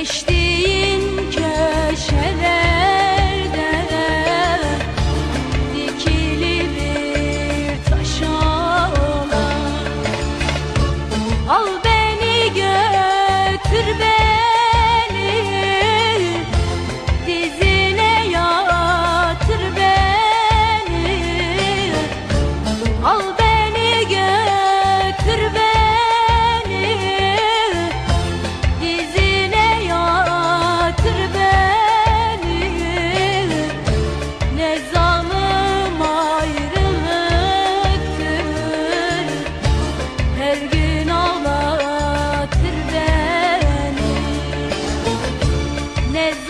Geçtiği me